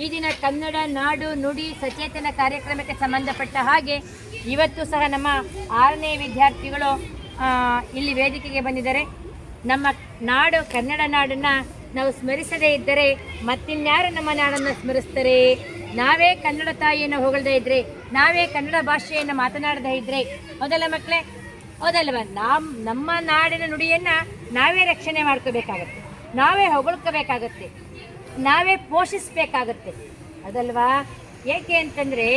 ಈ ದಿನ ಕನ್ನಡ, ನಾಡು, ನುಡಿ, ಸಚೇತನ ಕಾರ್ಯಕ್ರಮಕ್ಕೆ ಸಂಬಂಧಪಟ್ಟ ಹಾಗೆ ಇವತ್ತು ಸಹ ನಮ್ಮ ಆರನೇ ವಿದ್ಯಾರ್ಥಿಗಳು ಇಲ್ಲಿ ವೇದಿಕೆಗೆ ಬಂದಿದ್ದಾರೆ. ನಮ್ಮ ನಾಡು, ಕನ್ನಡ ನಾಡನ್ನು ನಾವು ಸ್ಮರಿಸದೇ ಇದ್ದರೆ ಮತ್ತಿನ್ಯಾರು ನಮ್ಮ ನಾಡನ್ನು ಸ್ಮರಿಸ್ತಾರೆ? ನಾವೇ ಕನ್ನಡ ತಾಯಿಯನ್ನು ಹೊಗಳದೇ ಇದ್ದರೆ ನಾವೇ ಕನ್ನಡ ಭಾಷೆಯನ್ನು ಮಾತನಾಡದೇ ಇದ್ದರೆ ಹೌದಲ್ಲ ಮಕ್ಕಳೇ? ಹೌದಲ್ವ? ನಮ್ಮ ನಮ್ಮ ನಾಡಿನ ನುಡಿಯನ್ನು ನಾವೇ ರಕ್ಷಣೆ ಮಾಡ್ಕೋಬೇಕಾಗತ್ತೆ. ನಾವೇ ಹೊಗಳ್ಕೋಬೇಕಾಗತ್ತೆ. ನಾವೇ ಪೋಷಿಸಬೇಕಾಗತ್ತೆ. ಅದಲ್ವಾ? ಏಕೆ ಅಂತಂದರೆ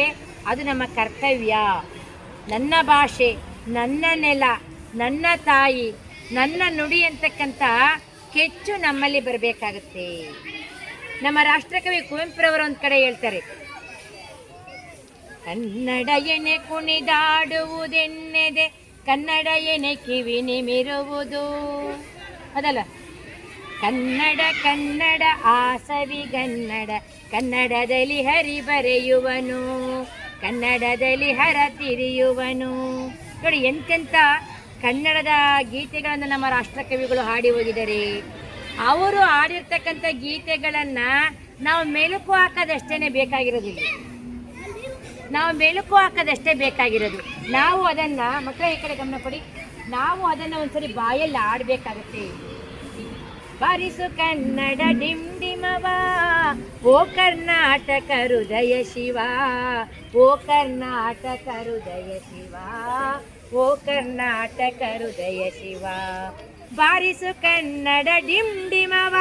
ಅದು ನಮ್ಮ ಕರ್ತವ್ಯ. ನನ್ನ ಭಾಷೆ, ನನ್ನ ನೆಲ, ನನ್ನ ತಾಯಿ, ನನ್ನ ನುಡಿ ಅಂತಕ್ಕಂಥ ಕೆಚ್ಚು ನಮ್ಮಲ್ಲಿ ಬರಬೇಕಾಗುತ್ತೆ. ನಮ್ಮ ರಾಷ್ಟ್ರಕವಿ ಕುವೆಂಪುರವರು ಒಂದು ಕಡೆ ಹೇಳ್ತಾರೆ, ಕನ್ನಡ ಎನೆ ಕುಣಿದಾಡುವುದೆನ್ನೆದೆ, ಕನ್ನಡ ಎನೆ ಕಿವಿ ನಿಮಿರುವುದು ಅದಲ್ಲ ಕನ್ನಡ ಕನ್ನಡ ಆಸವಿಗನ್ನಡ ಕನ್ನಡದಲ್ಲಿ ಹರಿ ಬರೆಯುವನು, ಕನ್ನಡದಲ್ಲಿ ಹರ ತಿರಿಯುವನು. ನೋಡಿ, ಎಂತೆಂಥ ಕನ್ನಡದ ಗೀತೆಗಳನ್ನು ನಮ್ಮ ರಾಷ್ಟ್ರಕವಿಗಳು ಹಾಡಿ ಹೋಗಿದ್ದಾರೆ. ಅವರು ಹಾಡಿರ್ತಕ್ಕಂಥ ಗೀತೆಗಳನ್ನು ನಾವು ಮೆಲುಕು ಹಾಕೋದಷ್ಟೇ ಬೇಕಾಗಿರೋದಿಲ್ಲ. ನಾವು ಮೆಲುಕು ಹಾಕೋದಷ್ಟೇ ಬೇಕಾಗಿರೋದು. ನಾವು ಅದನ್ನು, ಮಕ್ಕಳ ಈ ಕಡೆ ಗಮನ ಕೊಡಿ, ನಾವು ಅದನ್ನು ಒಂದ್ಸರಿ ಬಾಯಲ್ಲಿ ಆಡಬೇಕಾಗತ್ತೆ ಬಾರಿಸು ಕನ್ನಡ ಡಿಮ್ ಡಿಮವ ಓ ಕರ್ನಾಟಕ ಹೃದಯ ಶಿವ. ಓ ಕರ್ನಾಟಕ ಹೃದಯ ಶಿವ. ಓ ಕರ್ನಾಟಕ ಹೃದಯ ಶಿವ. ಬಾರಿಸು ಕನ್ನಡ ಡಿಮ್ ಹರನು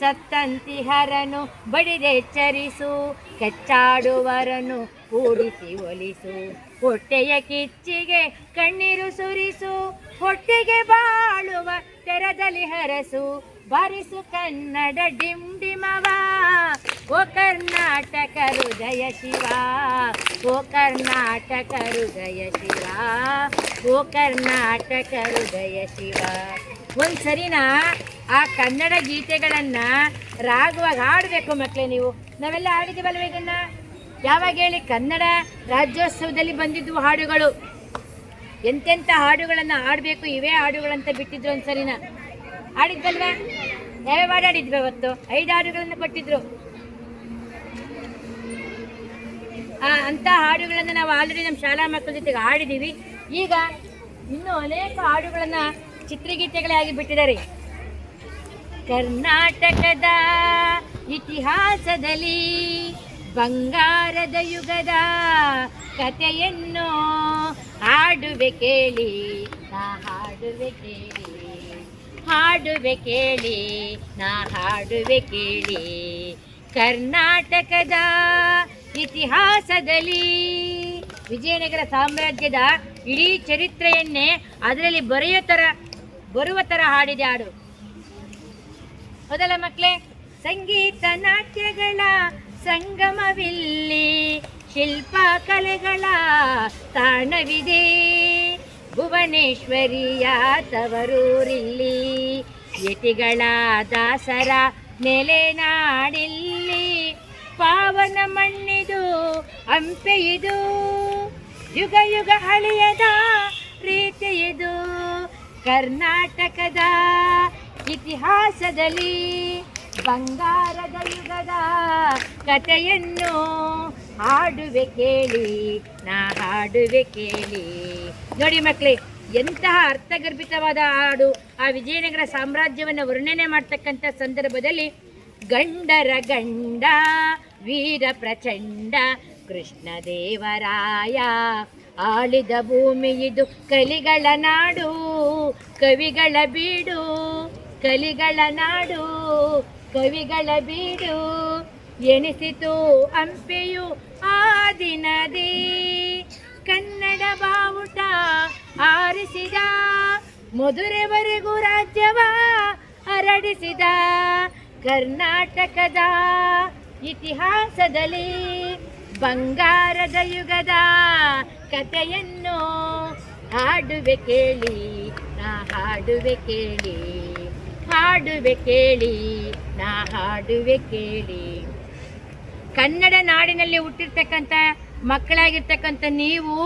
ಸತ್ತಂತಿಹರನು ಬಡಿದೆಚ್ಚರಿಸು ಕೆಚ್ಚಾಡುವರನು ಕೂಡಿಸಿ ಒಲಿಸು, ಹೊಟ್ಟೆಯ ಕಿಚ್ಚಿಗೆ ಕಣ್ಣೀರು ಸುರಿಸು, ಹೊಟ್ಟೆಗೆ ಬಾಳುವ ತೆರದಲ್ಲಿ ಹರಸು, ಬಾರಿಸು ಕನ್ನಡ ಡಿಮ್ ಡಿಮವ ಓ ಕರ್ನಾಟಕ ಹೃದಯ ಶಿವ, ಓ ಕರ್ನಾಟಕ ಹೃದಯ ಶಿವ, ಓ ಕರ್ನಾಟಕ ಹೃದಯ ಶಿವ. ಒಂದು ಆ ಕನ್ನಡ ಗೀತೆಗಳನ್ನು ರಾಗವಾಗಿ ಹಾಡಬೇಕು ಮಕ್ಕಳೇ ನೀವು. ನಾವೆಲ್ಲ ಹಾಡಿದ್ದೀವಲ್ವ ಇದನ್ನ? ಯಾವಾಗ ಹೇಳಿ ಕನ್ನಡ ರಾಜ್ಯೋತ್ಸವದಲ್ಲಿ ಬಂದಿದ್ದು ಹಾಡುಗಳು? ಎಂತೆಂಥ ಹಾಡುಗಳನ್ನು ಹಾಡಬೇಕು, ಇವೇ ಹಾಡುಗಳಂತ ಬಿಟ್ಟಿದ್ರು ಒಂದು ಸರಿನ ಹಾಡಿದ್ವಲ್ವಾ ಯಾವ್ಯಾವ ಹಾಡು ಹಾಡಿದ್ವಿ ಅವತ್ತು? ಐದು ಹಾಡುಗಳನ್ನು ಕೊಟ್ಟಿದ್ರು. ಆ, ಅಂಥ ಹಾಡುಗಳನ್ನು ನಾವು ಆಲ್ರೆಡಿ ನಮ್ಮ ಶಾಲಾ ಮಕ್ಕಳ ಜೊತೆಗೆ ಹಾಡಿದ್ದೀವಿ ಈಗ ಇನ್ನೂ ಅನೇಕ ಹಾಡುಗಳನ್ನು ಚಿತ್ರಗೀತೆಗಳೇ ಬಿಟ್ಟಿದ್ದಾರೆ. ಕರ್ನಾಟಕದ ಇತಿಹಾಸದಲ್ಲಿ ಬಂಗಾರದ ಯುಗದ ಕಥೆಯನ್ನು ಹಾಡುವೆ ಕೇಳಿ, ನಾ ಹಾಡುವೆ ಕೇಳಿ ಹಾಡುವೆ ಕೇಳಿ, ನಾ ಹಾಡುವೆ ಕೇಳಿ. ಕರ್ನಾಟಕದ ಇತಿಹಾಸದಲ್ಲಿ ವಿಜಯನಗರ ಸಾಮ್ರಾಜ್ಯದ ಇಡೀ ಚರಿತ್ರೆಯನ್ನೇ ಅದರಲ್ಲಿ ಬರೆಯೋ ಥರ ಬರುವ ಥರ ಹಾಡಿದೆ ಹಾಡು. ಹೌದಲ್ಲ ಮಕ್ಕಳೇ ಸಂಗೀತ ನಾಟ್ಯಗಳ ಸಂಗಮವಿಲ್ಲಿ ಶಿಲ್ಪ ಕಲೆಗಳ ತಾಣವಿದೆ. ಭುವನೇಶ್ವರಿಯ ತವರೂರಿಲ್ಲಿ ಯತಿಗಳ ದಾಸರ ನೆಲೆನಾಡಿಲ್ಲಿ ಪಾವನ ಮಣ್ಣಿದು ಹಂಪೆಯಿದು. ಯುಗ ಯುಗ ಹಳೆಯದ ಪ್ರೀತಿಯಿದು ಕರ್ನಾಟಕದ ಇತಿಹಾಸದಲ್ಲಿ ಬಂಗಾರದ ಯುಗದ ಕಥೆಯನ್ನು ಹಾಡುವೆ ಕೇಳಿ, ನಾ ಹಾಡುವೆ ಕೇಳಿ. ನೋಡಿ ಮಕ್ಕಳೇ ಎಂತಹ ಅರ್ಥಗರ್ಭಿತವಾದ ಹಾಡು. ಆ ವಿಜಯನಗರ ಸಾಮ್ರಾಜ್ಯವನ್ನು ವರ್ಣನೆ ಮಾಡ್ತಕ್ಕಂಥ ಸಂದರ್ಭದಲ್ಲಿ ಗಂಡರ ಗಂಡ, ವೀರ ಪ್ರಚಂಡ, ಕೃಷ್ಣದೇವರಾಯ ಆಳಿದ ಭೂಮಿ ಇದು ಕಲಿಗಳ ನಾಡು, ಕವಿಗಳ ಬೀಡು, ಕಲಿಗಳ ನಾಡು. ಕವಿಗಳ ಬೀಡು ಎನಿಸಿತು ಹಂಪೆಯು ಆ ದಿನದಿ. ಕನ್ನಡ ಬಾವುಟ ಆರಿಸಿದ ಮಧುರೆವರೆಗೂ ರಾಜ್ಯವ ಹರಡಿಸಿದ. ಕರ್ನಾಟಕದ ಇತಿಹಾಸದಲ್ಲಿ ಬಂಗಾರದ ಯುಗದ ಕಥೆಯನ್ನು ಹಾಡುವೆ ಕೇಳಿ, ನಾ ಹಾಡುವೆ ಕೇಳಿ ಹಾಡುವೆ ಕೇಳಿ. ನಾ ಹಾಡುವೆ ಕೇಳಿ. ಕನ್ನಡ ನಾಡಿನಲ್ಲಿ ಹುಟ್ಟಿರ್ತಕ್ಕಂಥ ಮಕ್ಕಳಾಗಿರ್ತಕ್ಕಂಥ ನೀವು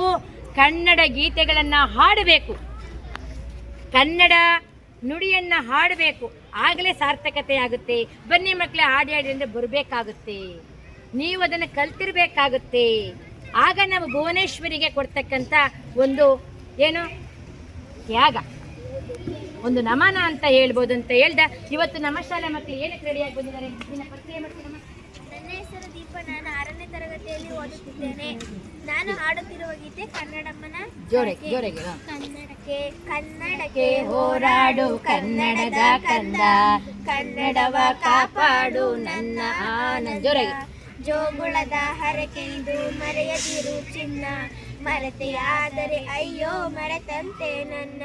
ಕನ್ನಡ ಗೀತೆಗಳನ್ನು ಹಾಡಬೇಕು. ಕನ್ನಡ ನುಡಿಯನ್ನು ಹಾಡಬೇಕು. ಆಗಲೇ ಸಾರ್ಥಕತೆ ಆಗುತ್ತೆ. ಬನ್ನಿ ಮಕ್ಕಳೇ, ಹಾಡಿ ಹಾಡಿ ಅಂದರೆ ಬರಬೇಕಾಗುತ್ತೆ. ನೀವು ಅದನ್ನು ಕಲ್ತಿರ್ಬೇಕಾಗುತ್ತೆ. ಆಗ ನಾವು ಭುವನೇಶ್ವರಿಗೆ ಕೊಡ್ತಕ್ಕಂಥ ಒಂದು ಏನು? ತ್ಯಾಗ ಒಂದು ನಮನ ಅಂತ ಹೇಳ್ಬೋದು ಅಂತ ಹೇಳ್ದ. ಇವತ್ತು ನಮ್ಮ ಶಾಲೆ ಮಕ್ಕಳು ಏನಕ್ಕೆ ರೆಡಿಯಾಗಿ ಬಂದಿದ್ದಾರೆ ನಿನ್ನ ಪರಿಚಯ ಮಾಡ್ತೀನಮ್ಮ ನನ್ನ ಹೆಸರು ದೀಪ. ನಾನು ಆರನೇ ತರಗತಿಯಲ್ಲಿ ಓದುತ್ತಿದ್ದೇನೆ. ನಾನು ಹಾಡುತ್ತಿರುವ ಗೀತೆ ಕನ್ನಡಮ್ಮನ ಜೋರಾಗಿ ಜೋರಾಗಿ. ಕನ್ನಡಕ್ಕೆ ಕನ್ನಡಕ್ಕೆ ಹೋರಾಡು ಕನ್ನಡದ ಕಂದ. ಕನ್ನಡವ ಕಾಪಾಡು ನನ್ನ ಆನಂದ. ಜೋರಾಗಿ ಜೋಗುಳದ ಹರಕೆ ಇದು ಮರೆಯದಿರು ಚಿನ್ನ. ಮರೆತೆಯಾದರೆ ಅಯ್ಯೋ ಮರೆತಂತೆ ನನ್ನ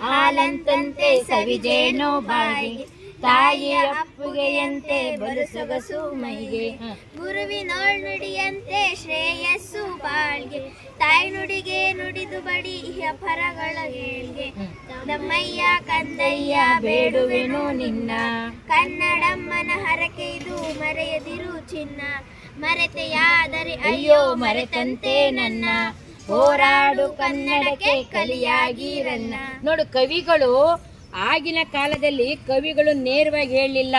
ಹಾಲಂತಂತೆ ಸವಿಜೇನು ಬಾಯಿಗೆ ತಾಯಿಯ ಅಪ್ಪುಗೆಯಂತೆ ಬಲು ಸೊಗಸು ಮೈಗೆ. ಗುರುವಿನೋಳ್ ನುಡಿಯಂತೆ ಶ್ರೇಯಸ್ಸು ಬಾಳ್ಗೆ. ತಾಯಿ ನುಡಿಗೆ ನುಡಿದು ಬಡಿ ಇಹ ಪರಗಳ ಏಳ್ಗೆ. ಹ್ಮ್. ನಮ್ಮಯ್ಯ ಕಂದಯ್ಯ ಬೇಡುವೆನು ನಿನ್ನ. ಕನ್ನಡಮ್ಮನ ಹರಕೆ ಇದು ಮರೆಯದಿರು ಚಿನ್ನ. ಮರೆತೆಯಾದರೆ ಅಯ್ಯೋ ಮರೆತಂತೆ ನನ್ನ. ಹೋರಾಡು ಕನ್ನಡಕ್ಕೆ ಕಲಿಯಾಗಿರನ್ನ. ನೋಡು, ಕವಿಗಳು ಆಗಿನ ಕಾಲದಲ್ಲಿ ಕವಿಗಳು ನೇರವಾಗಿ ಹೇಳಲಿಲ್ಲ.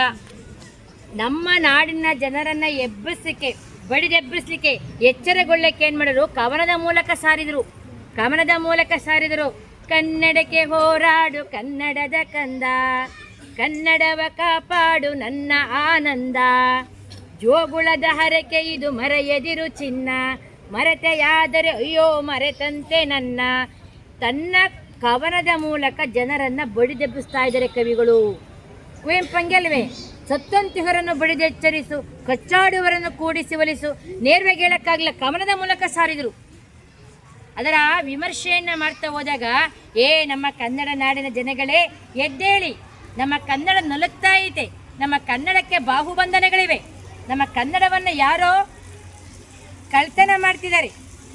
ನಮ್ಮ ನಾಡಿನ ಜನರನ್ನ ಎಬ್ಬಿಸಲಿಕ್ಕೆ ಬಡಿದೆಬ್ಬಿಸ್ಲಿಕ್ಕೆ ಎಚ್ಚರಗೊಳ್ಳಕ್ಕೆ ಏನು ಮಾಡಿದ್ರು? ಕವನದ ಮೂಲಕ ಸಾರಿದ್ರು. ಕವನದ ಮೂಲಕ ಸಾರಿದರು. ಕನ್ನಡಕ್ಕೆ ಹೋರಾಡು, ಕನ್ನಡದ ಕಂದ. ಕನ್ನಡವ ಕಾಪಾಡು ನನ್ನ ಆನಂದ. ಜೋಗುಳದ ಹರಕೆ ಇದು ಮರೆಯದಿರು ಚಿನ್ನ. ಮರೆತೆಯಾದರೆ ಅಯ್ಯೋ ಮರೆತಂತೆ ನನ್ನ. ತನ್ನ ಕವನದ ಮೂಲಕ ಜನರನ್ನು ಬಡಿದೆಬ್ಬಿಸ್ತಾ ಇದ್ದಾರೆ ಕವಿಗಳು. ಕುವೆಂಪಂಗೆಲ್ವೇ ಸತ್ತಂತಿಹರನ್ನು ಬಡಿದೆಚ್ಚರಿಸು ಕಚ್ಚಾಡುವರನ್ನು ಕೂಡಿಸಿ ಒಲಿಸು, ನೇರವಾಗಿ ಹೇಳಕ್ಕಾಗಲಿಲ್ಲ, ಕವನದ ಮೂಲಕ ಸಾರಿದರು. ಅದರ ವಿಮರ್ಶೆಯನ್ನು ಮಾಡ್ತಾ ಹೋದಾಗ, ಏ ನಮ್ಮ ಕನ್ನಡ ನಾಡಿನ ಜನಗಳೇ, ಎದ್ದೇಳಿ, ನಮ್ಮ ಕನ್ನಡ ನಲುತ್ತಾ ಐತೆ, ನಮ್ಮ ಕನ್ನಡಕ್ಕೆ ಬಾಹುಬಂಧನಗಳಿವೆ, ನಮ್ಮ ಕನ್ನಡವನ್ನು ಯಾರೋ ಕಳ್ತನ ಮಾಡ್ತಿದ್ದಾರೆ.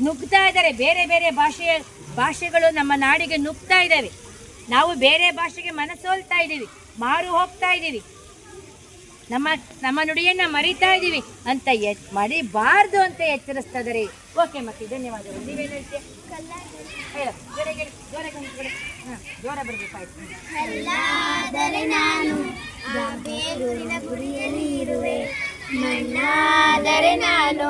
ನುಗ್ತಾ ಇದ್ದಾರೆ. ಬೇರೆ ಬೇರೆ ಭಾಷೆಯ ಭಾಷೆಗಳು ನಮ್ಮ ನಾಡಿಗೆ ನುಗ್ತಾ ಇದ್ದಾವೆ. ನಾವು ಬೇರೆ ಭಾಷೆಗೆ ಮನಸೋಲ್ತಾ ಇದ್ದೀವಿ. ಮಾರು ಹೋಗ್ತಾ ಇದ್ದೀವಿ. ನಮ್ಮ ನಮ್ಮ ನುಡಿಯನ್ನು ಮರಿತಾ ಇದ್ದೀವಿ ಅಂತ ಎಚ್ ಮರಿಬಾರ್ದು ಅಂತ ಎಚ್ಚರಿಸ್ತಾ ಇದ್ದಾರೆ ಓಕೆ ಮತ್ತೆ ಧನ್ಯವಾದಗಳು. ನೀವೇನು ಹೇಳ್ತೀಯ? ಜೋರ ಮಣ್ಣಾದರೆ ನಾನು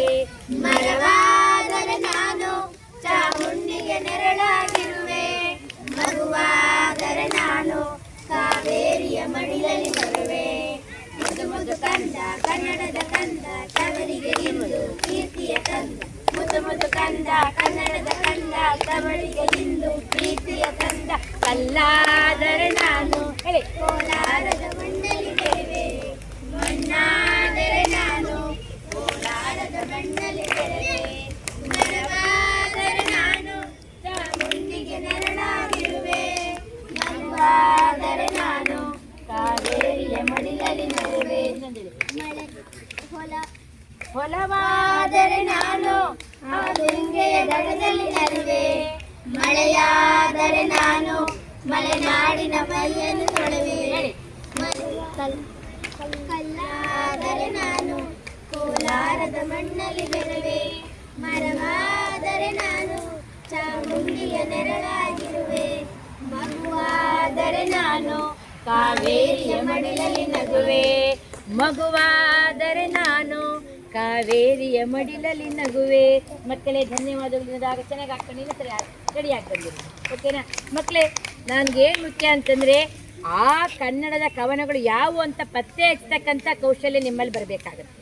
ಕಂದ ಕನ್ನಡದ ಕಂದ ತವರಿಗೆ ಇಂದು ಕೀರ್ತಿಯ ಕಂದ. ಮುದ್ದು ಮುದ್ದು ಕಂದ ಕನ್ನಡದ ಕಂದ ತವರಿಗೆ ಇಂದು ಕೀರ್ತಿಯ ಕಂದ ಕಲ್ಲಾದರೆ ನಾನು ಹೇಳಿ ಕೋಲಾರದ ಮಣ್ಣಲ್ಲಿ ಬೆರೆವೆ ಮಣ್ಣಾದರೆ ನಾನು ಕೋಲಾರದ ಮಣ್ಣಲ್ಲಿ ಬೆರೆವೆ ಮರವಾದರೆ ನಾನು ಚಾಮುಂಡಿಗೆ ನೆರಳಾಗಿರುವೆ ಮಗುವಾದರೆ ನಾನು ಕಾವೇರಿಯ ಮಡಿಲಲ್ಲಿ ನಡುವೆ ಮಳೆ ಹೊಲ ಹೊಲವಾದರೆ ನಾನು ಆ ದುಂಗೆಯ ದಡದಲ್ಲಿ ನಡುವೆ ಮಳೆಯಾದರೆ ನಾನು ಮಲೆನಾಡಿನ ಮೈಯನ್ನು ತೊಳವೆ. ಕಲ್ಲಾದರೆ ನಾನು ಕೋಲಾರದ ಮಣ್ಣಲ್ಲಿ ಬೆಳುವೆ. ಮರವಾದರೆ ನಾನು ಚಾಮುಂಡಿಯ ನೆರಳಾಗಿರುವೆ. ಮಗುವಾದರೆ ನಾನು ಕಾವೇರಿಯ ಮಡಿಲಲ್ಲಿ ನಗುವೆ. ಮಗುವಾದರೆ ನಾನು ಕಾವೇರಿಯ ಮಡಿಲಲ್ಲಿ ನಗುವೆ. ಮಕ್ಕಳೇ, ಧನ್ಯವಾದಗಳು. ಆಗ ಚೆನ್ನಾಗಿ ಇನ್ನೊಂದು ಸರಿ ರೆಡಿ ಬಂದಿರಿ. ಓಕೆನಾ ಮಕ್ಕಳೇ, ನನಗೆ ಏನು ಮುಖ್ಯ ಅಂತಂದರೆ, ಆ ಕನ್ನಡದ ಕವನಗಳು ಯಾವುವು ಅಂತ ಪತ್ತೆ ಹಚ್ಚತಕ್ಕಂಥ ಕೌಶಲ್ಯ ನಿಮ್ಮಲ್ಲಿ ಬರಬೇಕಾಗುತ್ತೆ.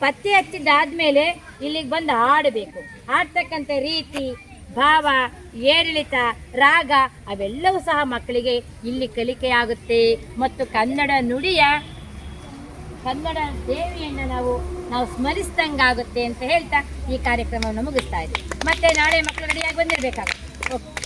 ಪತ್ತೆ ಹಚ್ಚಿದ್ದಾದಮೇಲೆ ಇಲ್ಲಿಗೆ ಬಂದು ಹಾಡಬೇಕು. ಹಾಡ್ತಕ್ಕಂಥ ರೀತಿ, ಭಾವ, ಏರಿಳಿತ, ರಾಗ, ಅವೆಲ್ಲವೂ ಸಹ ಮಕ್ಕಳಿಗೆ ಇಲ್ಲಿ ಕಲಿಕೆಯಾಗುತ್ತೆ. ಮತ್ತು ಕನ್ನಡ ನುಡಿಯ ಕನ್ನಡ ದೇವಿಯನ್ನು ನಾವು ನಾವು ಸ್ಮರಿಸಿದಂಗಾಗುತ್ತೆ ಅಂತ ಹೇಳ್ತಾ ಈ ಕಾರ್ಯಕ್ರಮವನ್ನು ಮುಗಿಸ್ತಾ ಇದ್ದೀವಿ. ಮತ್ತೆ ನಾಳೆ ಮಕ್ಕಳು ರೆಡಿಯಾಗಿ ಬಂದಿರಬೇಕಾಗುತ್ತೆ. ಓಕೆ